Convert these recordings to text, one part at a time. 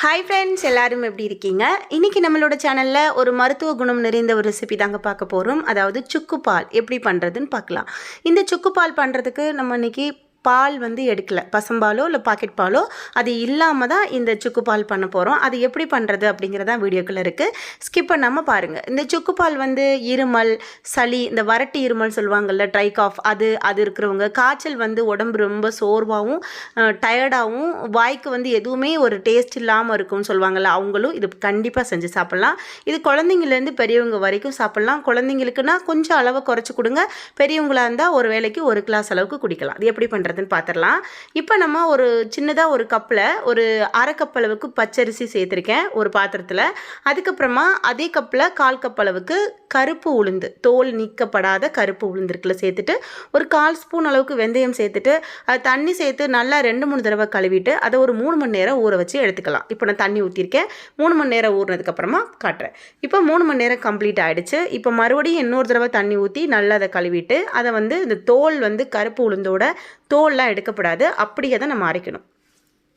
Hi friends எல்லாரும் எப்படி இருக்கீங்க? இன்றைக்கி நம்மளோட சேனலில் ஒரு மருத்துவ குணம் நிறைந்த ஒரு ரெசிபி தாங்க பார்க்க போகிறோம் அதாவது சுக்கு பால் எப்படி பண்ணுறதுன்னு பார்க்கலாம். இந்த சுக்கு பால் பண்ணுறதுக்கு நம்ம இன்றைக்கி பால் வந்து எடுக்கல. பசும்பாலோ இல்லை பாக்கெட் பாலோ அது இல்லாமல் தான் இந்த சுக்கு பால் பண்ண போகிறோம் அது எப்படி பண்ணுறது அப்படிங்கிறதான் வீடியோக்குள்ளே இருக்குது ஸ்கிப் பண்ணாமல் பாருங்கள் இந்த சுக்கு பால் வந்து இருமல் சளி இந்த வறட்டு இருமல் சொல்லுவாங்கள்ல ட்ரை காஃப் அது அது இருக்கிறவங்க காய்ச்சல் வந்து உடம்பு ரொம்ப சோர்வாகவும் டயர்டாகவும் வாய்க்கு வந்து எதுவுமே ஒரு டேஸ்ட் இல்லாமல் இருக்கும்னு சொல்லுவாங்கள்ல அவங்களும் இது கண்டிப்பாக செஞ்சு சாப்பிட்லாம். இது குழந்தைங்கலேருந்து பெரியவங்க வரைக்கும் சாப்பிட்லாம். குழந்தைங்களுக்குன்னா கொஞ்சம் அளவை குறைச்சி கொடுங்க. பெரியவங்களாக இருந்தால் ஒரு வேளைக்கு ஒரு கிளாஸ் அளவுக்கு குடிக்கலாம். அது எப்படி பண்ணுறது பண்ணுறதுன்னு பார்த்துடலாம் இப்போ நம்ம ஒரு சின்னதாக ஒரு கப்பில் ஒரு அரை கப் அளவுக்கு பச்சரிசி சேர்த்துருக்கேன் ஒரு பாத்திரத்தில். அதுக்கப்புறமா அதே கப்பில் கால் கப் அளவுக்கு கருப்பு உளுந்து தோல் நீக்கப்படாத கருப்பு உளுந்துருக்குல சேர்த்துட்டு ஒரு கால் ஸ்பூன் அளவுக்கு வெந்தயம் சேர்த்துட்டு அது தண்ணி சேர்த்து நல்லா ரெண்டு மூணு தடவை கழுவிட்டு அதை ஒரு மூணு மணி நேரம் ஊற வச்சு எடுத்துக்கலாம். இப்போ நான் தண்ணி ஊற்றிருக்கேன் மூணு மணி நேரம் ஊறினதுக்கப்புறமா காட்டுறேன். இப்போ மூணு மணி நேரம் கம்ப்ளீட் ஆகிடுச்சு இப்போ மறுபடியும் இன்னொரு தடவை தண்ணி ஊற்றி நல்லா அதை கழுவிட்டு அதை வந்து இந்த தோல் வந்து கருப்பு உளுந்தோட தோல் தோல்லாம் எடுக்கப்படாது அப்படியே தான் நம்ம அரைக்கணும்.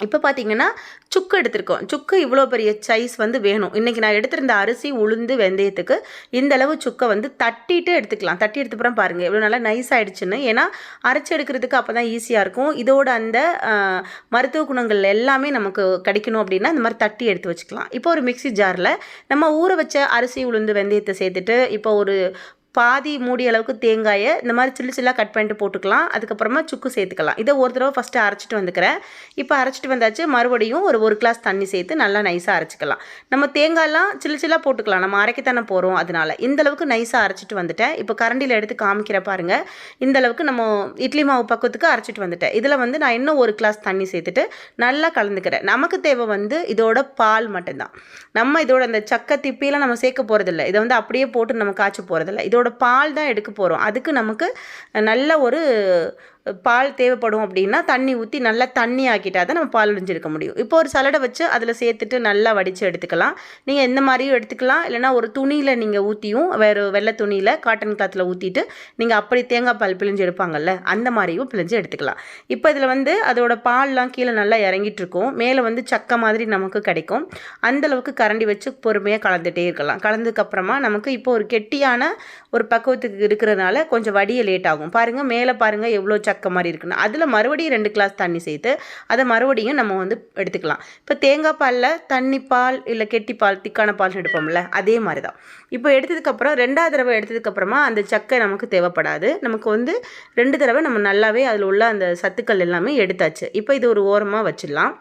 இப்போ பார்த்தீங்கன்னா சுக்கு எடுத்திருக்கோம். சுக்கு இவ்வளோ பெரிய சைஸ் வந்து வேணும். இன்றைக்கி நான் எடுத்திருந்த அரிசி உளுந்து வெந்தயத்துக்கு இந்த அளவு சுக்கை வந்து தட்டிட்டு எடுத்துக்கலாம். தட்டி எடுத்துப்புறம் பாருங்கள் எவ்வளோ நல்லா நைஸ் ஆகிடுச்சுன்னு ஏன்னா அரைச்சி எடுக்கிறதுக்கு அப்போ தான் ஈஸியாக இருக்கும். இதோட அந்த மருத்துவ குணங்கள் எல்லாமே நமக்கு கிடைக்கணும் அப்படின்னா இந்த மாதிரி தட்டி எடுத்து வச்சுக்கலாம். இப்போ ஒரு மிக்சி ஜாரில் நம்ம ஊற வச்ச அரிசி உளுந்து வெந்தயத்தை சேர்த்துட்டு இப்போ ஒரு பாதி மூடி அளவுக்கு தேங்காயை இந்த மாதிரி சில்லு சில்லாக கட் பண்ணிட்டு போட்டுக்கலாம். அதுக்கப்புறமா சுக்கு சேர்த்துக்கலாம். இதை ஒரு தடவை ஃபஸ்ட்டு அரைச்சிட்டு வந்துக்கிறேன். இப்போ அரைச்சிட்டு வந்தாச்சு. மறுபடியும் ஒரு ஒரு கிளாஸ் தண்ணி சேர்த்து நல்லா நைஸாக அரைச்சிக்கலாம். நம்ம தேங்காயெலாம் சில்லு சில்லாக போட்டுக்கலாம். நம்ம அரைக்கத்தானே போகிறோம் அதனால். இந்த அளவுக்கு நைஸாக அரைச்சிட்டு வந்துட்டேன். இப்போ கரண்டியில் எடுத்து காமிக்கிற பாருங்கள் இந்த அளவுக்கு நம்ம இட்லி மாவு பக்கத்துக்கு அரைச்சிட்டு வந்துட்டேன். இதில் வந்து நான் இன்னும் ஒரு கிளாஸ் தண்ணி சேர்த்துட்டு நல்லா கலந்துக்கிறேன். நமக்கு தேவை வந்து இதோட பால் மட்டும்தான். நம்ம இதோட அந்த சக்கத்திப்பிலாம் நம்ம சேர்க்க போகிறதில்ல இதை வந்து அப்படியே போட்டு நம்ம காய்ச்ச போகிறதில்ல இதோட பால் தான் எடுக்க போகிறோம் அதுக்கு நமக்கு நல்ல ஒரு பால் தேவைப்படும் அப்படின்னா தண்ணி ஊற்றி நல்லா தண்ணி ஆக்கிட்டா தான் நம்ம பால் எடுக்க முடியும். இப்போ ஒரு சலடை வச்சு அதில் சேர்த்துட்டு நல்லா வடித்து எடுத்துக்கலாம். நீங்கள் எந்த மாதிரியும் எடுத்துக்கலாம். இல்லைனா ஒரு துணியில் நீங்கள் ஊற்றியும் வேறு வெள்ளை துணியில் காட்டன் கிளாத்தில் ஊற்றிட்டு நீங்கள் அப்படி தேங்காய் பால் பிழிஞ்சு எடுப்பாங்கல்ல அந்த மாதிரியும் பிழிஞ்சு எடுத்துக்கலாம். இப்போ இதில் வந்து அதோட பால்லாம் கீழே நல்லா இறங்கிட்டு இருக்கும். மேலே வந்து சக்கை மாதிரி நமக்கு கிடைக்கும். அந்தளவுக்கு கரண்டி வச்சு பொறுமையாக கலந்துகிட்டே இருக்கலாம். கலந்ததுக்கப்புறமா நமக்கு இப்போ ஒரு கெட்டியான ஒரு பக்குவத்துக்கு இருக்கிறதுனால கொஞ்சம் வடிய லேட் ஆகும். பாருங்கள் மேலே பாருங்கள் எவ்வளோ சக்கை சக்க மாதிரி இருக்குன்னு. அதில் மறுபடியும் ரெண்டு கிளாஸ் தண்ணி சேர்த்து அதை மறுபடியும் நம்ம வந்து எடுத்துக்கலாம். இப்போ தேங்காய் பாலில் தண்ணி பால் இல்லை கெட்டி பால் திக்கான பால் எடுப்போம்ல அதே மாதிரி தான் இப்போ எடுத்ததுக்கப்புறம் ரெண்டாவது தடவை எடுத்ததுக்கப்புறமா அந்த சக்கை நமக்கு தேவைப்படாது. நமக்கு வந்து ரெண்டு தடவை நம்ம நல்லாவே அதில் உள்ள அந்த சத்துக்கள் எல்லாமே எடுத்தாச்சு. இப்போ இது ஒரு ஓரமாக வச்சிடலாம்.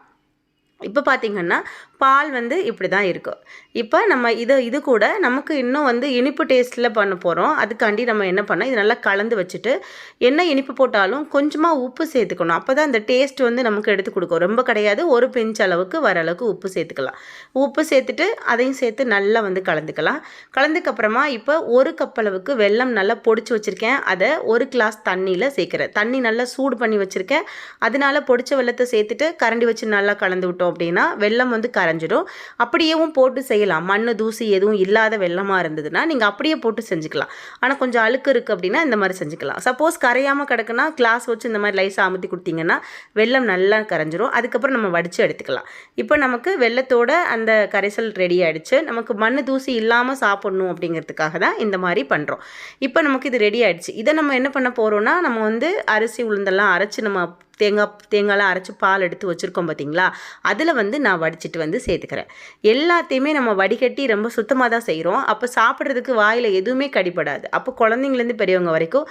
இப்போ பார்த்திங்கன்னா பால் வந்து இப்படி தான் இருக்கும் இப்போ நம்ம இதை இது கூட நமக்கு இன்னும் வந்து இனிப்பு டேஸ்ட்டில் பண்ண போகிறோம் அதுக்காண்டி நம்ம என்ன பண்ணோம் இது நல்லா கலந்து வச்சுட்டு என்ன இனிப்பு போட்டாலும் கொஞ்சமாக உப்பு சேர்த்துக்கணும். அப்போ தான் இந்த டேஸ்ட் வந்து நமக்கு எடுத்து கொடுக்கும். ரொம்ப கிடையாது. ஒரு பெஞ்ச் அளவுக்கு வர அளவுக்கு உப்பு சேர்த்துக்கலாம். உப்பு சேர்த்துட்டு அதையும் சேர்த்து நல்லா வந்து கலந்துக்கலாம். கலந்துக்கப்புறமா இப்போ ஒரு கப் அளவுக்கு வெல்லம் நல்லா பொடிச்சு வச்சுருக்கேன். அதை ஒரு கிளாஸ் தண்ணியில் சேர்க்குறேன். தண்ணி நல்லா சூடு பண்ணி வச்சுருக்கேன். அதனால பொடிச்ச வெள்ளத்தை சேர்த்துட்டு கரண்டி வச்சு நல்லா கலந்து விட்டோம். அப்படின்னா வெள்ளம் வந்து கரைஞ்சிடும். அப்படியேவும் போட்டு செய்யலாம். மண் தூசி எதுவும் இல்லாத வெள்ளமாக இருந்ததுன்னா நீங்கள் அப்படியே போட்டு செஞ்சுக்கலாம். ஆனால் கொஞ்சம் அழுக்கு இருக்குது அப்படின்னா இந்த மாதிரி செஞ்சுக்கலாம். சப்போஸ் கரையாமல் கிடக்குன்னா கிளாஸ் வச்சு இந்த மாதிரி லைஸாக அமுத்தி கொடுத்தீங்கன்னா வெள்ளம் நல்லா கரைஞ்சிரும். அதுக்கப்புறம் நம்ம வடித்து எடுத்துக்கலாம். இப்போ நமக்கு வெள்ளத்தோட அந்த கரைசல் ரெடி ஆகிடுச்சு நமக்கு மண் தூசி இல்லாமல் சாப்பிட்ணும் அப்படிங்கிறதுக்காக தான் இந்த மாதிரி பண்ணுறோம் இப்போ நமக்கு இது ரெடி ஆகிடுச்சு இதை நம்ம என்ன பண்ண போகிறோன்னா நம்ம வந்து அரிசி உளுந்தெல்லாம் அரைச்சி நம்ம தேங்காய் தேங்காய்லாம் அரைச்சி பால் எடுத்து வச்சுருக்கோம் பார்த்தீங்களா அதில் வந்து நான் வடிச்சிட்டு வந்து சேர்த்துக்கிறேன். எல்லாத்தையுமே நம்ம வடிகட்டி ரொம்ப சுத்தமாக தான் செய்கிறோம் அப்போ சாப்பிட்றதுக்கு வாயில் எதுவுமே கடிப்படாது அப்போ குழந்தைங்கலேருந்து பெரியவங்க வரைக்கும்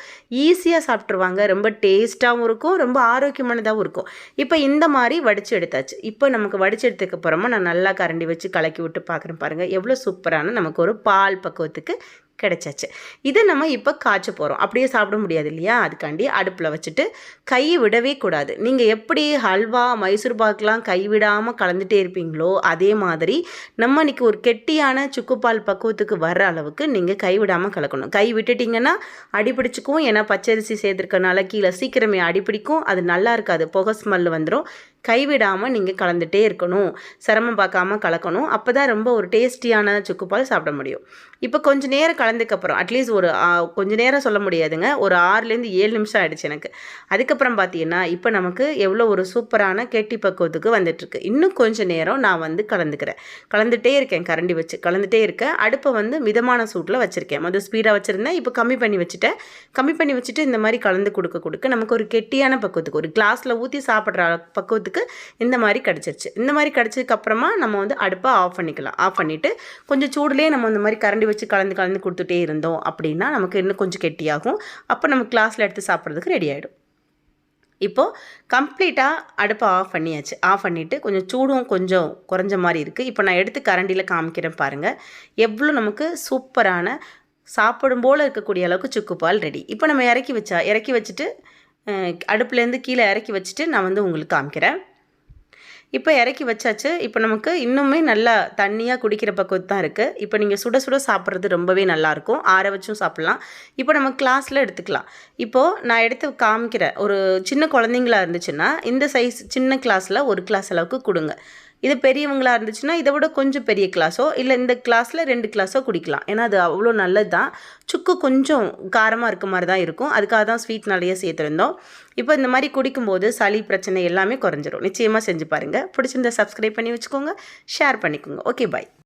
ஈஸியாக சாப்பிட்ருவாங்க ரொம்ப டேஸ்ட்டாகவும் இருக்கும். ரொம்ப ஆரோக்கியமானதாகவும் இருக்கும். இப்போ இந்த மாதிரி வடித்து எடுத்தாச்சு. இப்போ நமக்கு வடிச்சு எடுத்ததுக்கு அப்புறமா நான் நல்லா கரண்டி வச்சு கலக்கி விட்டு பார்க்குறேன் பாருங்கள் எவ்வளோ சூப்பரான நமக்கு ஒரு பால் பக்குவத்துக்கு கிடச்சாச்சு. இதை நம்ம இப்போ காய்ச்ச போகிறோம் அப்படியே சாப்பிட முடியாது இல்லையா? அதுக்காண்டி அடுப்பில் வச்சுட்டு கை விடவே கூடாது. நீங்கள் எப்படி ஹல்வா மைசூர் பாக்கெலாம் கை விடாமல் கலந்துகிட்டே இருப்பீங்களோ அதே மாதிரி நம்ம இன்றைக்கி ஒரு கெட்டியான சுக்குப்பால் பக்குவத்துக்கு வர்ற அளவுக்கு நீங்கள் கை விடாமல் கலக்கணும். கை விட்டுட்டிங்கன்னா அடிப்பிடிச்சிக்கும் ஏன்னா பச்சரிசி சேர்த்துருக்கனால கீழே சீக்கிரமே அடிப்பிடிக்கும் அது நல்லா இருக்காது. புகை ஸ்மெல் வந்துடும் கைவிடாமல் நீங்கள் கலந்துட்டே இருக்கணும். சிரமம் பார்க்காம கலக்கணும். அப்போ தான் ரொம்ப ஒரு டேஸ்டியான சுக்குப்பால் சாப்பிட முடியும். இப்போ கொஞ்ச நேரம் கலந்துக்கப்புறம் அட்லீஸ்ட் ஒரு கொஞ்சம் கொஞ்ச நேரம் சொல்ல முடியாதுங்க. ஒரு ஆறுலேருந்து ஏழு நிமிஷம் ஆகிடுச்சு எனக்கு. அதுக்கப்புறம் பார்த்தீங்கன்னா இப்போ நமக்கு எவ்வளோ ஒரு சூப்பரான கெட்டி பக்குவத்துக்கு வந்துட்டுருக்கு. இன்னும் கொஞ்சம் நேரம் நான் வந்து கலந்துக்கிறேன். கலந்துகிட்டே இருக்கேன் கரண்டி வச்சு. கலந்துகிட்டே இருக்கேன். அடுப்பை வந்து மிதமான சூட்டில் வச்சுருக்கேன். மொதல் ஸ்பீடாக வச்சுருந்தேன். இப்போ கம்மி பண்ணி வச்சுட்டேன். கம்மி பண்ணி வச்சுட்டு இந்த மாதிரி கலந்து கொடுக்க கொடுக்க நமக்கு ஒரு கெட்டியான பக்குவத்துக்கு ஒரு கிளாஸில் ஊற்றி சாப்பிட்ற பக்குவத்துக்கு இந்த மாதிரி கிடச்சிருச்சு. இந்த மாதிரி கிடச்சதுக்கப்புறமா நம்ம வந்து அடுப்பை ஆஃப் பண்ணிக்கலாம். ஆஃப் பண்ணிவிட்டு கொஞ்சம் சூடுலேயே நம்ம இந்த மாதிரி கரண்டி வச்சு கலந்து கலந்து கொடுத்துட்டே இருந்தோம் அப்படின்னா நமக்கு இன்னும் கொஞ்சம் கெட்டியாகும். அப்போ நம்ம கிளாஸில் எடுத்து சாப்பிட்றதுக்கு ரெடி ஆகிடும் இப்போது கம்ப்ளீட்டாக அடுப்பை ஆஃப் பண்ணியாச்சு. ஆஃப் பண்ணிவிட்டு கொஞ்சம் சூடும் கொஞ்சம் குறைஞ்ச மாதிரி இருக்குது இப்போ நான் எடுத்து கரண்டியில் காமிக்கிறேன் பாருங்கள் எவ்வளோ நமக்கு சூப்பரான சாப்பிடும் போல் இருக்கக்கூடிய அளவுக்கு சுக்குப்பால் ரெடி இப்போ நம்ம இறக்கி வச்சா இறக்கி வச்சுட்டு அடுப்புலேருந்து கீழே இறக்கி வச்சுட்டு நான் வந்து உங்களுக்கு காமிக்கிறேன். இப்போ இறக்கி வச்சாச்சு. இப்போ நமக்கு இன்னுமே நல்லா தண்ணியாக குடிக்கிற பக்குவத்து தான் இருக்குது இப்போ நீங்கள் சுட சுட சாப்பிட்றது ரொம்பவே நல்லாயிருக்கும் ஆற வச்சும் சாப்பிட்லாம். இப்போ நம்ம கிளாஸில் எடுத்துக்கலாம். இப்போது நான் எடுத்து காமிக்கிறேன் ஒரு சின்ன குழந்தைங்களா இருந்துச்சுன்னா இந்த சைஸ் சின்ன கிளாஸில் ஒரு கிளாஸ் அளவுக்கு கொடுங்க. இது பெரியவங்களா இருந்துச்சுன்னா இதை விட கொஞ்சம் பெரிய கிளாஸோ இல்லை இந்த கிளாஸில் ரெண்டு கிளாஸோ குடிக்கலாம். ஏன்னா அது அவ்வளோ நல்லது தான் சுக்கு கொஞ்சம் காரமாக இருக்க மாதிரி தான் இருக்கும். அதுக்காக தான் ஸ்வீட் நிறைய சேர்த்துருந்தோம். இப்போ இந்த மாதிரி குடிக்கும்போது சளி பிரச்சனை எல்லாமே குறைஞ்சிரும். நிச்சயமாக செஞ்சு பாருங்கள் பிடிச்சிருந்தா சப்ஸ்கிரைப் பண்ணி வச்சுக்கோங்க. ஷேர் பண்ணிக்கோங்க. Okay bye